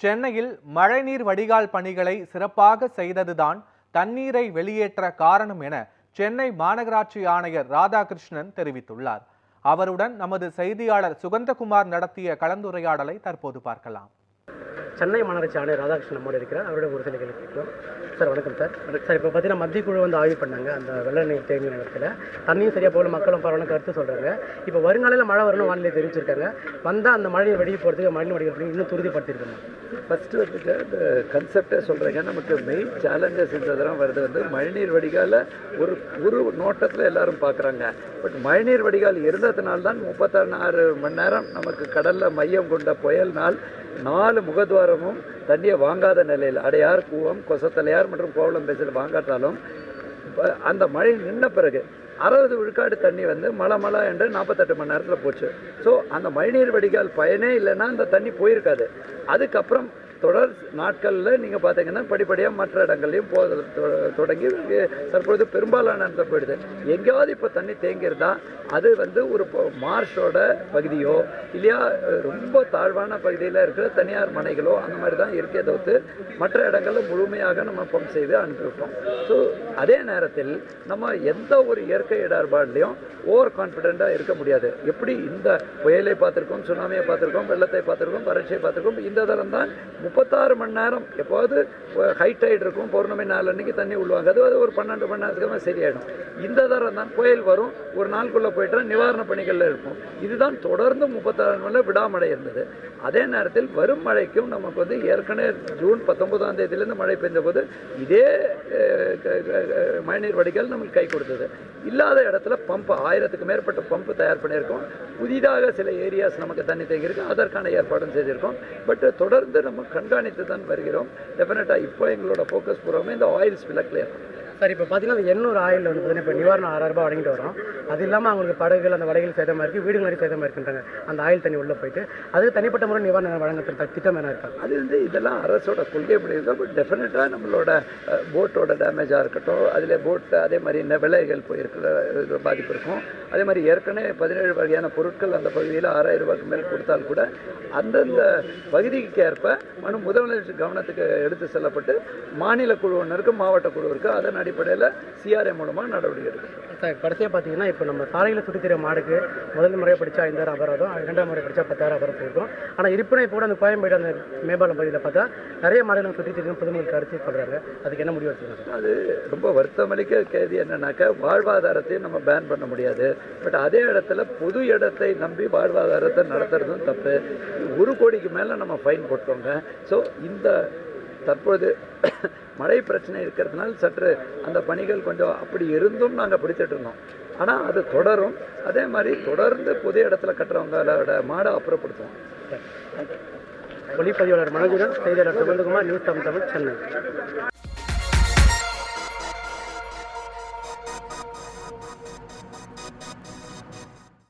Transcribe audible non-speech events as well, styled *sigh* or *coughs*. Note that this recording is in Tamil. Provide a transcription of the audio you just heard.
சென்னையில் மழைநீர் வடிகால் பணிகளை சிறப்பாக செய்ததுதான் தண்ணீரை வெளியேற்ற காரணம் என சென்னை மாநகராட்சி ஆணையர் ராதாகிருஷ்ணன் தெரிவித்துள்ளார். அவருடன் நமது செய்தியாளர் சுகந்தகுமார் நடத்திய கலந்துரையாடலை தற்போது பார்க்கலாம். சென்னை மாநகராட்சி ஆணையர் ராதாகிருஷ்ணன் நம்மோடு இருக்கிறார். அவருடைய ஒரு சில கேள்வி கேட்கிறோம் சார் வணக்கம் சார். சார் இப்போ பார்த்தீங்கன்னா மத்திய குழு வந்து ஆய்வு பண்ணாங்க அந்த வெள்ள நீர் தேங்கி நேரத்தில் தண்ணியும் சரியாக போகல மக்களும் பரவாயில்ல கருத்து சொல்கிறாங்க இப்போ வருங்காலையில் மழை வரணும் வானிலை தெரிவிச்சிருக்காங்க. வந்தால் அந்த மழை வெளியே போகிறதுக்கு மழை வடிக்கிறதுக்கு இன்னும் துரிதப்படுத்திருக்காங்க ஃபஸ்ட்டு வந்துட்டு இந்த கன்செப்டே சொல்கிறீங்க நமக்கு மெயின் சேலஞ்சஸ் இந்த வருது வந்து மழைநீர் வடிகால ஒரு ஒரு நோட்டத்தில் எல்லாரும் பார்க்குறாங்க பட் மழைநீர் வடிகால் இருந்ததுனால தான் முப்பத்தாறு மணி நேரம் நமக்கு கடலில் மையம் கொண்ட புயல்னால் நாலு முகத்வாரமும் தண்ணியை வாங்காத நிலையில் அடையார் கூவம் கொசத்தலையார் மற்றும் கோவளம் பேசில் பாங்காற்றாலும் அந்த மழை நின்ன பிறகு அறுபது விழுக்காடு தண்ணி வந்து மழை மழை என்று நாற்பத்தெட்டு மணி நேரத்தில் போச்சு. ஸோ அந்த மழைநீர் வடிகால் பயனே இல்லைன்னா அந்த தண்ணி போயிருக்காது. அதுக்கப்புறம் தொடர் நாட்களில் நீங்கள் பார்த்தீங்கன்னா படிப்படியாக மற்ற இடங்கள்லையும் போ தொ- தொடங்கி தற்பொழுது பெரும்பாலான இடத்துல போயிடுது. எங்கேயாவது இப்போ தண்ணி தேங்கியிருந்தா அது வந்து ஒரு மார்ஷோட பகுதியோ இல்லையா ரொம்ப தாழ்வான பகுதியில் இருக்கிற தனியார் மனைகளோ அந்த மாதிரி தான் இருக்கே தவிர்த்து மற்ற இடங்களில் முழுமையாக நம்ம பம்ப் செய்து அனுப்பிவிட்டோம். ஸோ அதே நேரத்தில் நம்ம எந்த ஒரு இயற்கை இடர்பாடுலையும் ஓவர் கான்ஃபிடெண்ட்டாக இருக்க முடியாது. எப்படி இந்த புயலை பார்த்துருக்கோம் சுனாமியை பார்த்துருக்கோம் வெள்ளத்தை பார்த்துருக்கோம் வறட்சியை பார்த்துருக்கோம் இந்த தரம் தான் முப்பத்தாறு மணி நேரம். எப்போது? ஹை டைட் இருக்கும் பௌர்ணமி நாள் அன்னைக்கு தண்ணி விழுவாங்க அது ஒரு பன்னெண்டு மணி நேரத்துக்கு சரியாயிடும். இந்த தரம் தான் புயல் வரும் ஒரு நாளுக்குள்ளே போயிட்டா நிவாரண பணிகளில் இருக்கும் இதுதான் தொடர்ந்து முப்பத்தாறு மணி விடாமடை இருந்தது. அதே நேரத்தில் வரும் மழைக்கும் நமக்கு வந்து ஏற்கனவே ஜூன் பத்தொன்பதாம் தேதியிலேருந்து மழை பெஞ்ச போது இதே மழைநீர் வடிகால் நமக்கு கை கொடுத்தது. இல்லாத இடத்துல பம்ப் ஆயிரத்துக்கு மேற்பட்ட பம்பு தயார் பண்ணியிருக்கோம். புதிதாக சில ஏரியாஸ் நமக்கு தண்ணி தேங்கியிருக்கு. அதற்கான ஏற்பாடும் செய்திருக்கோம். பட் தொடர்ந்து நம்ம கண்காணித்து தான் வருகிறோம் டெஃபினட்டாக இப்போ எங்களோட ஃபோக்கஸ் பூராமே இந்த ஆயில் ஸ்பில்லை கிளியர் சார் இப்போ பார்த்தீங்கன்னா எண்ணூறு ஆயில் வந்து பார்த்தீங்கன்னா இப்போ நிவாரணம் ஆறாயிரம் ரூபாய் வழங்கிட்டு வரோம். அது இல்லாமல் அவங்களுக்கு படகுகள் அந்த வலைகள் சேதமாக இருக்குது வீடுகள் நிறைய சேதமாக இருக்குன்றாங்க. அந்த ஆயில் தண்ணி உள்ளே போயிட்டு அதுக்கு தனிப்பட்ட முறை நிவாரணம் வழங்குற திட்டம் என்ன இருக்கா? அது வந்து இதெல்லாம் அரசோட கொள்கை அப்படி இருக்கா பட் டெஃபினட்டாக நம்மளோட போட்டோட டேமேஜாக இருக்கட்டும் அதில் போட் அதே மாதிரி இந்த விலைகள் போயிருக்கிற பாதிப்பு இருக்கும். அதே மாதிரி ஏற்கனவே பதினேழு வகையான பொருட்கள் அந்த பகுதியில் ஆறாயிரம் ரூபாய்க்கு மேல் கொடுத்தால் கூட அந்தந்த பகுதிக்கு ஏற்ப மனு முதலமைச்சர் கவனத்துக்கு எடுத்து செல்லப்பட்டு மாநில குழுவினருக்கு மாவட்ட குழுவிற்கு அதன் அடிப்படையில் சிஆர்ஏ மூலமாக நடவடிக்கை எடுக்கும் சார் கடைசியாக பார்த்தீங்கன்னா இப்போ நம்ம சாலையில் சுற்றி தெரியும் மாடுக்கு முதல் முறையாக படித்தா ஐந்தாயிரம் அபராதம் இரண்டாம் முறை படித்தா பத்தாயிரம் அபராதம் இருக்கும் ஆனால் இருப்பினும் இப்போ கூட அந்த கோயம்பேடு அந்த மேம்பாலம் பகுதியில் பார்த்தா நிறைய மாடுகள் சுற்றி தெரியும் பொதுமக்கள் கருத்து சொல்கிறாங்க அதுக்கு என்ன முடிவு எடுத்துக்கலாம் அது ரொம்ப வருத்தமளிக்க கேள்வி என்னன்னாக்கா வாழ்வாதாரத்தையும் நம்ம பேன் பண்ண முடியாது. பட் அதே இடத்துல பொது இடத்தை நம்பி வாழ்வாதாரத்தை நடத்துறதும் தப்பு. ஒரு கோடிக்கு மேலே நம்ம ஃபைன் போட்டோங்க ஸோ இந்த தற்பொழுது *coughs* மழை பிரச்சனை இருக்கிறதுனால சற்று அந்த பணிகள் கொஞ்சம் அப்படி இருந்தும் நாங்கள் பிடிச்சிட்டு இருந்தோம். ஆனால் அது தொடரும். அதே மாதிரி தொடர்ந்து புதிய இடத்துல கட்டுறவங்களோட மாடை அப்புறப்படுத்துவோம். ஒளிப்பதிவாளர் மனோஜுடன் செய்தியாளர் சுகந்தகுமார் நியூஸ் தமிழ் தமிழ் சென்னை.